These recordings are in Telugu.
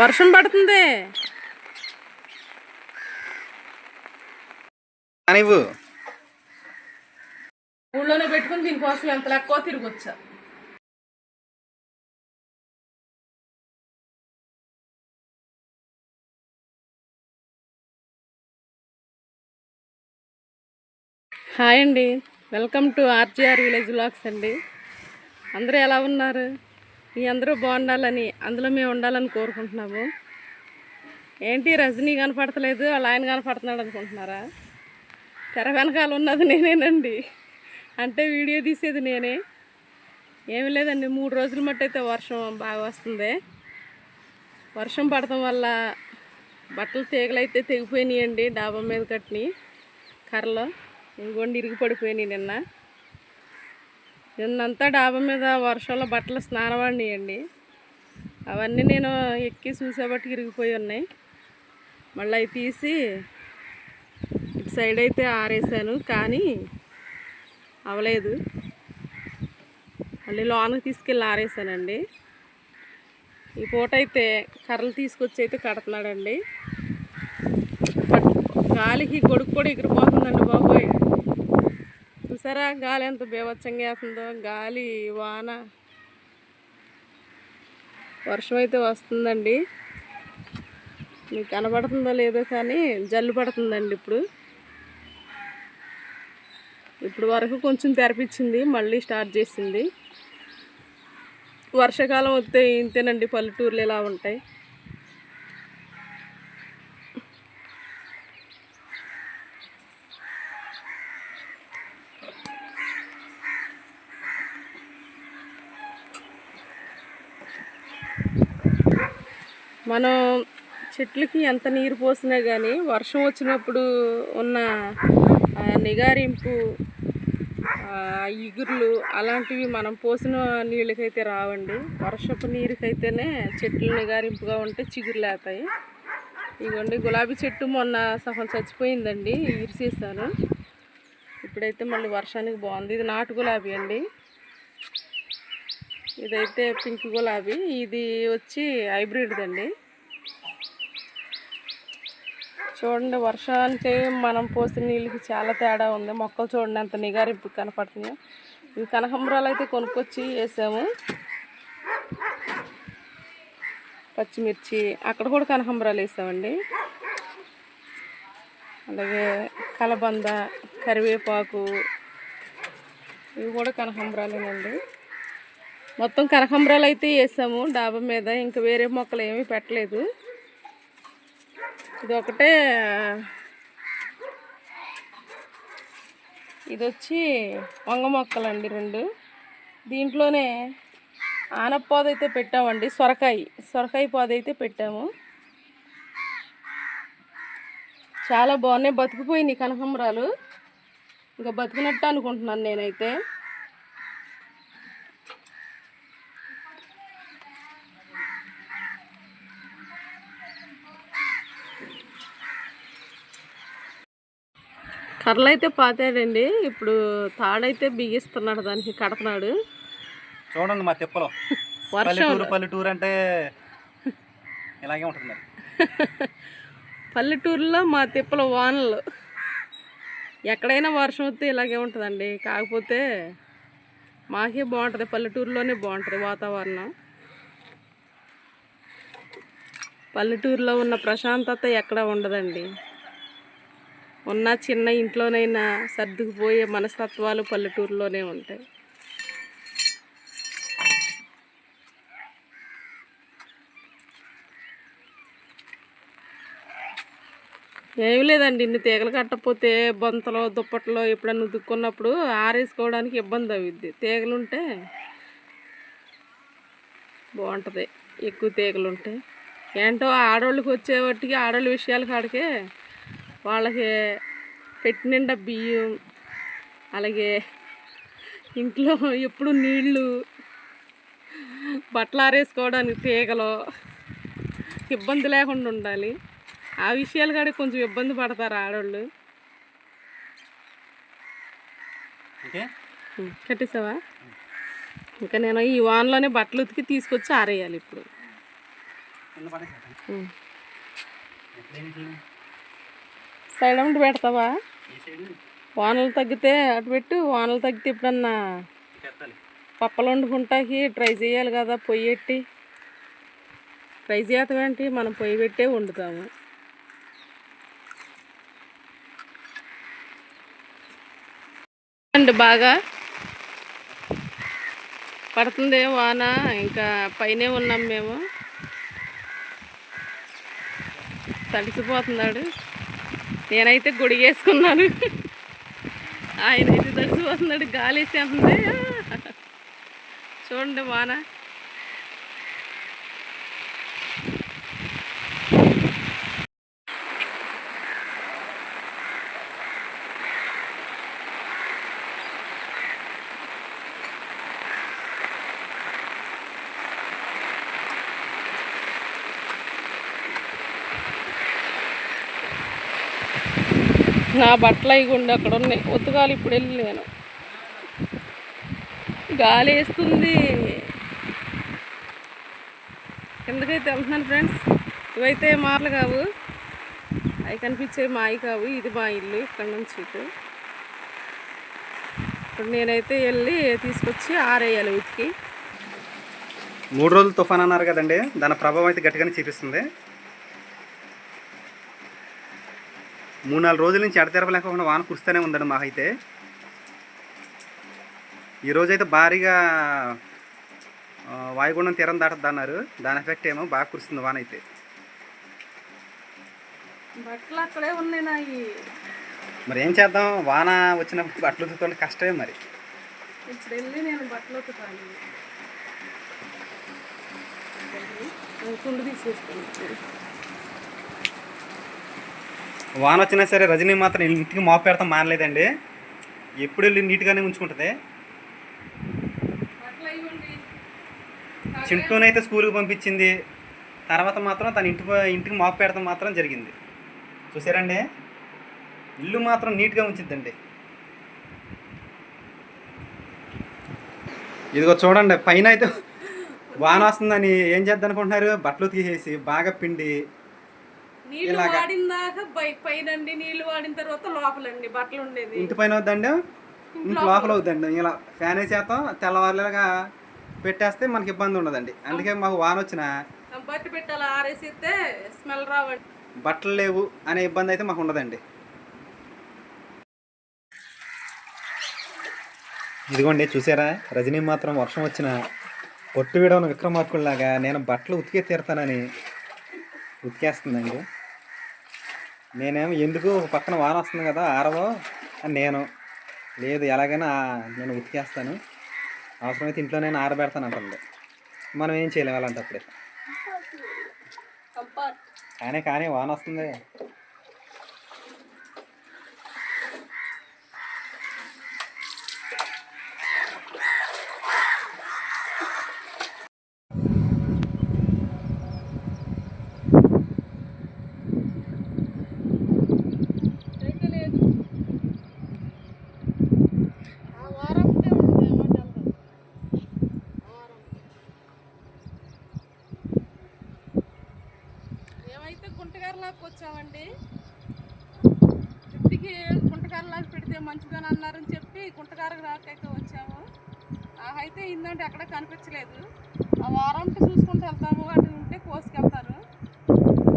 వర్షం పడుతుంది. నువ్వు ఊళ్ళోనే పెట్టుకుని దీనికోసం ఎంత లెక్కో తిరిగొచ్చా. హాయ్ అండి. Welcome to RGR village blogs అండి. అందరూ ఎలా ఉన్నారు? మీ అందరూ బాగుండాలని అందులో మేము ఉండాలని కోరుకుంటున్నాము. ఏంటి రజనీ కనపడతలేదు వాళ్ళ ఆయన కనపడుతున్నాడు అనుకుంటున్నారా? తెర వెనకాల ఉన్నది నేనేనండి. అంటే వీడియో తీసేది నేనే. ఏమి లేదండి మూడు రోజుల మట్టి అయితే వర్షం బాగా వస్తుంది. వర్షం పడటం వల్ల బట్టలు తీగలు అయితే తెగిపోయినాయండి డాబా మీద కట్టినాయి కర్రలో ఇంకోండి ఇరిగి పడిపోయినాయి నిన్న. నిన్నంతా డాబా మీద వర్షంలో బట్టలు స్నానం అవన్నీ నేను ఎక్కి చూసేబట్టి ఇరిగిపోయి ఉన్నాయి. మళ్ళీ అవి తీసి ఇటు సైడ్ అయితే ఆరేసాను కానీ అవలేదు. మళ్ళీ లోనకి తీసుకెళ్ళి ఆరేసానండి. ఈ పూట అయితే కర్రలు తీసుకొచ్చి అయితే కడుతున్నాడండి. గాలికి గొడుగు కూడా ఎగిరిపోతుందండి బాబోయ్. చూసారా? గాలి ఎంత బీభత్సంగా వేస్తుందో. గాలి వాన. వర్షం అయితే వస్తుందండి. మీకు కనబడుతుందో లేదో కానీ జల్లు పడుతుందండి ఇప్పుడు. ఇప్పుడు వరకు కొంచెం తెరపించింది మళ్ళీ స్టార్ట్ చేసింది. వర్షాకాలం వస్తే ఇంతేనండి పల్లెటూర్లు ఇలా ఉంటాయి. మనం చెట్లకి ఎంత నీరు పోసినా కానీ వర్షం వచ్చినప్పుడు ఉన్న నిగారింపు ఇగుర్లు అలాంటివి మనం పోసిన నీళ్ళకైతే రావండి. వర్షపు నీరుకైతేనే చెట్లు నిగారింపుగా ఉంటే చిగురు లేతాయి ఇదిగోండి గులాబీ చెట్టు మొన్న సహం చచ్చిపోయిందండి ఇరిసేసాను. ఇప్పుడైతే మళ్ళీ వర్షానికి బాగుంది. ఇది నాటు గులాబీ అండి. ఇదైతే పింక్ గులాబీ. ఇది వచ్చి హైబ్రిడ్ అండి చూడండి వర్షానికి మనం పోసిన నీళ్ళకి చాలా తేడా ఉంది. మొక్కలు చూడండి అంత నిగారింపు కనపడుతున్నాయి. ఇవి కనకంబరాలు అయితే కొనుక్కొచ్చి వేసాము. పచ్చిమిర్చి అక్కడ కూడా కనకంబరాలు వేసామండి. అలాగే కలబంద కరివేపాకు ఇవి కూడా కనకంబరాలేనండి. మొత్తం కనకంబరాలు అయితే వేసాము డాబా మీద. ఇంకా వేరే మొక్కలు ఏమీ పెట్టలేదు. ఇది ఒకటే ఇది వచ్చి వంగ మొక్కలండి రెండు. దీంట్లోనే ఆనపపోద అయితే పెట్టామండి సొరకాయ. సొరకాయ పోద అయితే పెట్టాము. చాలా బాగున్నాయి బతికిపోయినాయి కనకంబరాలు. ఇంకా బతికినట్టు అనుకుంటున్నాను నేనైతే. కర్రలు అయితే పాతాడండి. ఇప్పుడు తాడైతే బిగిస్తున్నాడు దానికి కడపనాడు చూడండి మా తిప్పలో. వర్షం పల్లెటూరు పల్లెటూరు అంటే ఇలాగే ఉంటుంది మరి. పల్లెటూరులో మా తిప్పల వానలు. ఎక్కడైనా వర్షం వస్తే ఇలాగే ఉంటుందండి. కాకపోతే మాకే బాగుంటుంది. పల్లెటూరులోనే బాగుంటుంది వాతావరణం. పల్లెటూరులో ఉన్న ప్రశాంతత ఎక్కడ ఉండదండి. ఉన్న చిన్న ఇంట్లోనైనా సర్దుకుపోయే మనస్తత్వాలు పల్లెటూరులోనే ఉంటాయి. ఏమి లేదండి ఇన్ని తీగలు కట్టకపోతే బొంతలో దుప్పట్లో ఎప్పుడన్నా ఉతుక్కున్నప్పుడు ఆరేసుకోవడానికి ఇబ్బంది అవుద్ది. తీగలు ఉంటే బాగుంటుంది ఎక్కువ తీగలు ఉంటాయి ఏంటో ఆడవాళ్ళకి వచ్చేవాటికి ఆడవాళ్ళ విషయాల కాడికే వాళ్ళకి పెట్టి నిండా బియ్యం అలాగే ఇంట్లో ఎప్పుడు నీళ్ళు బట్టలు ఆరేసుకోవడానికి తీగలు ఇబ్బంది లేకుండా ఉండాలి. ఆ విషయాలు కాడికి కొంచెం ఇబ్బంది పడతారు ఆడవాళ్ళు కట్టేసావా? ఇంకా నేను ఈ వాన్లోనే బట్టలు ఉతికి తీసుకొచ్చి ఆరేయాలి ఇప్పుడు. కింద సైడ్ పెడతావా? వానలు తగ్గితే అటు పెట్టు వానలు తగ్గితే ఇప్పుడన్నా పప్పలు వండుకుంటాకి ట్రై చేయాలి కదా పొయ్యి పెట్టి. ట్రై చేయటం ఏంటి? మనం పొయ్యి పెట్టే వండుతాము. అండి బాగా పడుతుంది వాన ఇంకా పైనే ఉన్నాం మేము. తడిసిపోతున్నాడు. నేనైతే గొడిగేసుకున్నాను ఆయన అయితే తడిసిపోతున్నాడు గాలి వేసే చూడండి వాన నా బట్టలు అవి ఉండి అక్కడ ఉన్నాయి. ఉతకాలి ఇప్పుడు వెళ్ళి నేను. గాలి వేస్తుంది. కిందకైతే వెళ్తున్నాను ఫ్రెండ్స్? ఇవైతే మార్లు కావు. అవి కనిపించే మాయి కావు. ఇది మా ఇల్లు ఇక్కడ నుంచి ఇటు. ఇప్పుడు నేనైతే వెళ్ళి తీసుకొచ్చి ఆరేయాలి ఉతికి. మూడు రోజులు తుఫాన్ అన్నారు కదండి. దాని ప్రభావం అయితే గట్టిగానే చూపిస్తుంది. మూడు నాలుగు రోజుల నుంచి ఎడతెరపలేకుండా వాన కురుస్తూనే ఉందండి మాకైతే. ఈ రోజైతే భారీగా వాయుగుండం తీరం దాటద్దు అన్నారు. దాని ఎఫెక్ట్ ఏమో బాగా కురుస్తుంది వాన అయితే బట్టలు అక్కడే ఉన్నాయి నాయి మరి ఏం చేద్దాం? వాన వచ్చినప్పుడు బట్టలు ఉతుకుతుంటే కష్టమే మరి. ఇప్పుడు వెళ్ళి నేను బట్టలు కుండు వాన వచ్చినా సరే రజనీ మాత్రం ఇంటికి మాపు పెడతాం మానలేదండి. ఎప్పుడు వెళ్ళి నీట్గానే ఉంచుకుంటుంది. చింటూనైతే స్కూల్కి పంపించింది. తర్వాత మాత్రం తన ఇంటి ఇంటికి మాపు పెడతాం మాత్రం జరిగింది. చూసారండి? ఇల్లు మాత్రం నీట్గా ఉంచిద్దండి. ఇదిగో చూడండి పైన అయితే వాన వస్తుందని ఏం చేద్దాం అనుకుంటున్నారు? బట్టలు తీసేసి బాగా పిండి నీళ్ళు. వాడిన దాకా పై- పైనండి నీళ్ళు వాడిన తర్వాత లోపలండి బట్టలు ఉండేది. ఇంటి పైన వద్దండి ఇంటి లోపల వద్దండి ఇలా ఫ్యాన్ వేసేస్తాం తెల్లవారులుగా పెట్టేస్తే మనకి ఇబ్బంది ఉండదండి. అందుకే మాకు వాన వచ్చిన బట్టి పెట్టాలి ఆరేసిస్తే స్మెల్ రావండి. బట్టలు లేవు అనే ఇబ్బంది అయితే మాకు ఉండదండి. ఇదిగోండి చూసారా? రజనీ మాత్రం వర్షం వచ్చిన పొట్టు విడవన విక్రమార్కుల్లాగా నేను బట్టలు ఉతికే తీరుతానని ఉతికేస్తుందండి. నేనేమో ఎందుకు ఒక పక్కన వాన వస్తుంది కదా ఆరవో అని నేను. లేదు ఎలాగైనా నేను ఉతికేస్తాను. అవసరమైతే ఇంట్లో నేను ఆరబెడతాను అంటుంది. మనం ఏం చేయలేము అలాంటప్పుడే. కానీ కానీ వాన వస్తుంది అయితే లేదు ఆ వారం ఉంటే ఉంటుంది, ఏమంటే వెళ్తాం. వారం. ఏమైతే గుంటగారలాగా వచ్చామండి ఇంటికి గుంటగారలాగా పెడితే మంచిదని అన్నారని చెప్పి గుంటగార రాకైతే వచ్చాము ఆ అయితే ఇందంటే ఎక్కడ కనిపించలేదు ఆ వారంకి చూసుకుంటూ వెళ్తాము అటు ఉంటే కోసుకెళ్తారు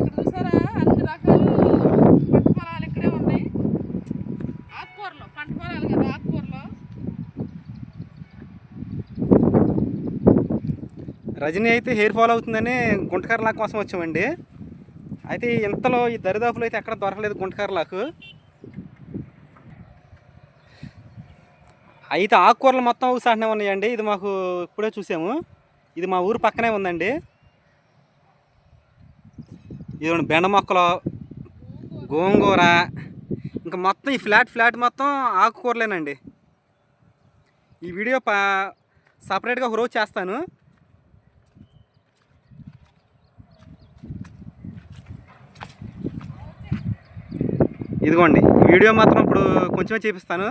ఇక్కడ చూసారా అన్ని రకాలు పంట పొలాలు ఇక్కడే ఉన్నాయి ఆకుకూరలు పంట పొలాలు కదా ఆకుకూరలు రజనీ అయితే హెయిర్ ఫాల్ అవుతుందని గుంటకర్లాక్ కోసం వచ్చామండి. అయితే ఇంతలో ఈ దరిదాపులు అయితే ఎక్కడ దొరకలేదు గుంటకర్లాకు అయితే ఆకుకూరలు మొత్తం ఊసాటనే ఉన్నాయండి. ఇది మాకు ఇప్పుడే చూసాము. ఇది మా ఊరు పక్కనే ఉందండి. ఇది బెండ మొక్కలు గోంగూర ఇంకా మొత్తం ఈ ఫ్లాట్ ఫ్లాట్ మొత్తం ఆకుకూరలేనండి. ఈ వీడియో పా సపరేట్గా ఒక రోజు చేస్తాను. ఇదిగోండి వీడియో మాత్రం ఇప్పుడు కొంచెమే చూపిస్తాను.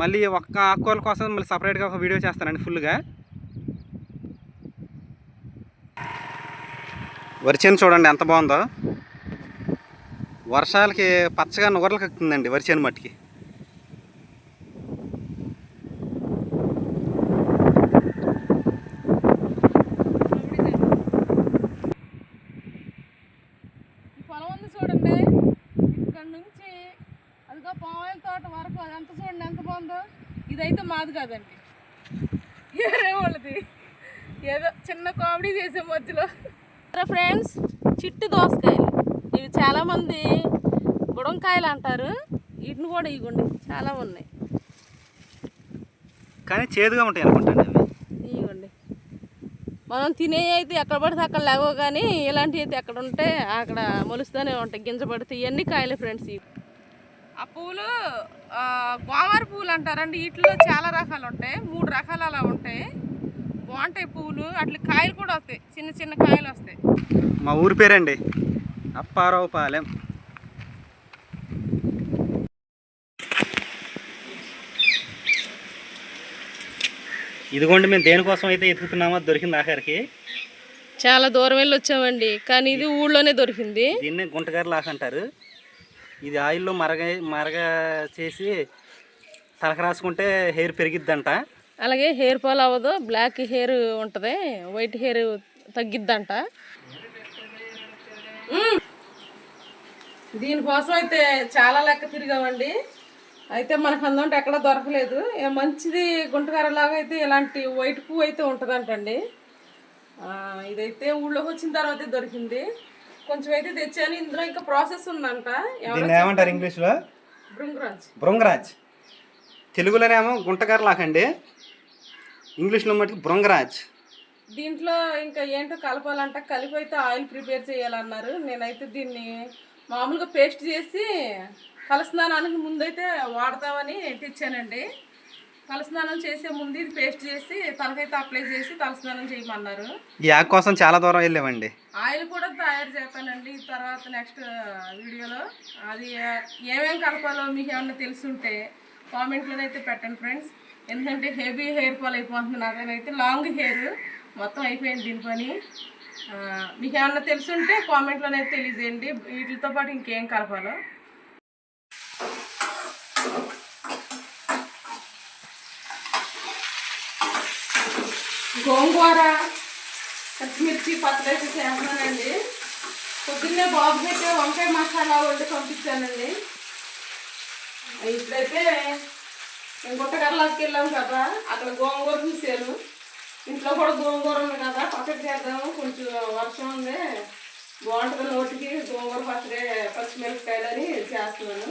మళ్ళీ ఒక్క ఆకుకూరల కోసం మళ్ళీ సపరేట్గా ఒక వీడియో చేస్తానండి ఫుల్గా వరిచేను చూడండి ఎంత బాగుందో. వర్షాలకి పచ్చగా నుగరలు కక్కుతుందండి వరి చేను మట్టికి ఈ పొలం ఉంది చూడండి ఇక్కడ నుంచి అదిగో పామాయిల తోట వరకు అదంతా చూడండి ఎంత బాగుందో మాది కాదండి. వేరే వాళ్ళది. ఏదో చిన్న కామెడీ చేసే మధ్యలో. ఫ్రెండ్స్ చిట్టు దోసకాయలు. ఇవి చాలామంది గుడంకాయలు అంటారు. వీటిని కూడా ఇవ్వండి. చాలా ఉన్నాయి. కానీ చేదుగా ఉంటాయి అనుకుంటాండి అవి. ఇవ్వండి. మనం తినే అయితే ఎక్కడ పడితే అక్కడ లేవో కానీ ఇలాంటివి అయితే ఎక్కడ ఉంటే అక్కడ మొలుస్తూనే ఉంటాయి. గింజ పడితే ఇవన్నీ కాయలే ఫ్రెండ్స్ ఇవి. పూలు ఆ, గోమారి పూలు అంటారండి. వీటిలో చాలా రకాలు ఉంటాయి. మూడు రకాలు అలా ఉంటాయి. బాగుంటాయి పూలు. అట్లా కాయలు కూడా వస్తాయి. చిన్న చిన్న కాయలు వస్తాయి. మా ఊరి పేరండి. అప్పారావు పాలెం ఇదిగోండి మేము దేనికోసం అయితే ఎతుకుతున్నామో దొరికింది ఆఖరికి. చాలా దూరం వెళ్ళి వచ్చామండి. కానీ ఇది ఊళ్ళోనే దొరికింది. దీన్ని గుంటగారు లాక్ అంటారు. ఇది ఆయిల్లో మరగ మరగ చేసి తలక రాసుకుంటే హెయిర్ పెరిగిద్దంట. అలాగే హెయిర్ ఫాల్ అవ్వదు బ్లాక్ హెయిర్ ఉంటుంది వైట్ హెయిర్ తగ్గిద్దంట. దీనికోసం అయితే చాలా లెక్క తిరిగామండి. అయితే మనకు అందుంటే ఎక్కడ దొరకలేదు. మంచిది గుంటగారలాగా అయితే ఇలాంటి వైట్ పువ్వు అయితే ఉంటుందంటండి. ఇదైతే ఊళ్ళోకి వచ్చిన తర్వాతే దొరికింది. కొంచెం అయితే తెచ్చాను. ఇందులో ఇంకా ప్రాసెస్ ఉందంట. దీన్ని ఏమంటారు ఇంగ్లీష్లో? భృంగరాజ్. బృంగరాజ్ తెలుగులోనేమో గుంటగారు లాక్ అండి ఇంగ్లీష్లో మటుకు బృంగరాజ్ దీంట్లో ఇంకా ఏంటో కలపాలంట. కలిపి అయితే ఆయిల్ ప్రిపేర్ చేయాలన్నారు. నేనైతే దీన్ని మామూలుగా పేస్ట్ చేసి తలస్నానానికి ముందైతే వాడతామని తెచ్చానండి. తలస్నానం చేసే ముందు ఇది పేస్ట్ చేసి తలకైతే అప్లై చేసి తలస్నానం చేయమన్నారు. ఈ ఆకు కోసం చాలా దూరం వెళ్ళామండి. ఆయిల్ కూడా తయారు చేస్తానండి. తర్వాత నెక్స్ట్ వీడియోలో అది ఏమేం కలపాలో మీకు ఏమన్నా తెలుసుంటే కామెంట్లోనైతే పెట్టండి ఫ్రెండ్స్ ఎందుకంటే హెవీ హెయిర్ ఫాల్ అయిపోతుంది నాకైతే లాంగ్ హెయిర్ మొత్తం అయిపోయింది దీని పని. మీకు ఏమన్నా తెలుసుంటే కామెంట్లోనైతే తెలియజేయండి. వీటితో పాటు ఇంకేం కలపాలో. గోంగూర పచ్చిమిర్చి పచ్చడి చేస్తున్నానండి పొద్దున్నే బాబు అయితే వంకాయ మసాలా వండి పంపించానండి. ఇప్పుడైతే మేము గుట్టకర్లాకి వెళ్ళాం కదా అక్కడ గోంగూర చూసాను ఇంట్లో కూడా గోంగూర ఉంది కదా పచ్చడి చేద్దాము కొంచెం వర్షం ఉంది. బాగుంటుంది నోటికి గోంగూర పచ్చడి పచ్చిమిరపకాయలు అని చేస్తున్నాను.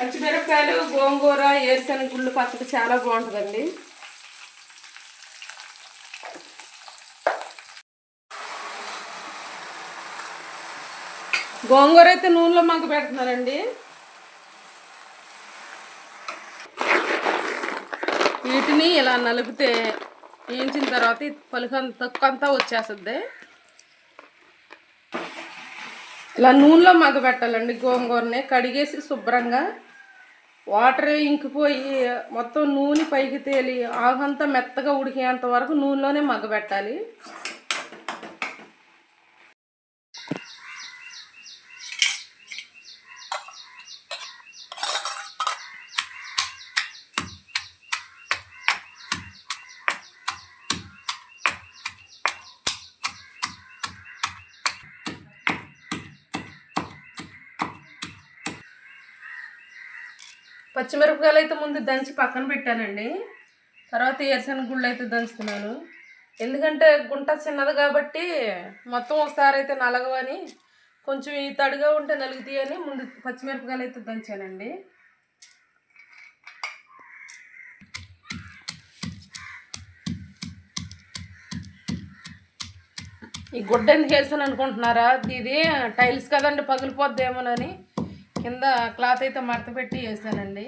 పచ్చిమిరపకాయలు గోంగూర ఏరుశనగ గుళ్ళు పచ్చడి చాలా బాగుంటుందండి. గోంగూర అయితే నూనెలో మగ్గ పెడుతున్నారండి. వీటిని ఇలా నలిపితే వేయించిన తర్వాత ఈ పలుకంత అంతా వచ్చేస్తుంది. ఇలా నూనెలో మగ్గ పెట్టాలండి గోంగూరని. కడిగేసి శుభ్రంగా వాటర్ ఇంకిపోయి మొత్తం నూనె పైకి తేలి ఆహంతా మెత్తగా ఉడికేంత వరకు నూనెలోనే మగ్గబెట్టాలి. పచ్చిమిరపకాయలు అయితే ముందు దంచి పక్కన పెట్టానండి. తర్వాత ఏరుశనగ గుళ్ళు అయితే దంచుతున్నాను. ఎందుకంటే గుంట చిన్నది కాబట్టి మొత్తం ఒకసారి అయితే నలగవని కొంచెం ఈ తడిగా ఉంటే నలుగుతాయని అని ముందు పచ్చిమిరపకాయలు అయితే దంచానండి. ఈ గుడ్డ ఎందుకు వేసాను అనుకుంటున్నారా? ఇది టైల్స్ కదండి పగిలిపోద్దేమోనని. కింద క్లాత్ అయితే మడత పెట్టి వేసానండి.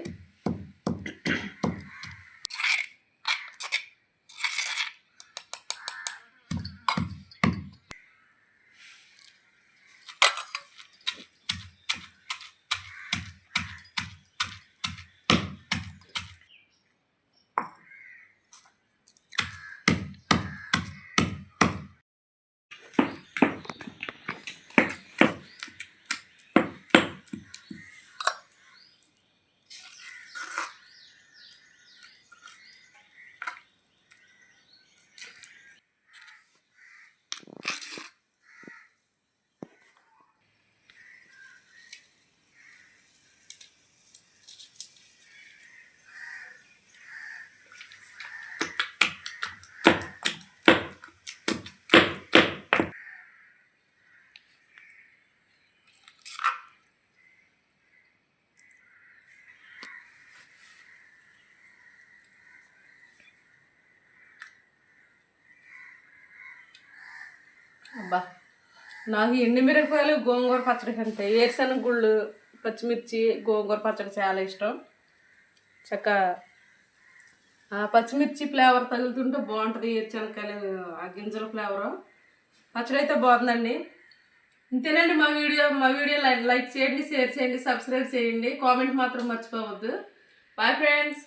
అబ్బా. నాకు ఎండు మిరపకాయలు గోంగూర పచ్చడి కంటే ఏరుశనగ గుళ్ళు పచ్చిమిర్చి గోంగూర పచ్చడి చాలా ఇష్టం. చక్క పచ్చిమిర్చి ఫ్లేవర్ తగులుతుంటే బాగుంటుంది ఏరుశనగకాయలు ఆ గింజల ఫ్లేవరు. పచ్చడి అయితే బాగుందండి. ఇంతేనండి మా వీడియో. మా వీడియో లైక్ చేయండి షేర్ చేయండి సబ్స్క్రైబ్ చేయండి. కామెంట్ మాత్రం మర్చిపోవద్దు. Bye friends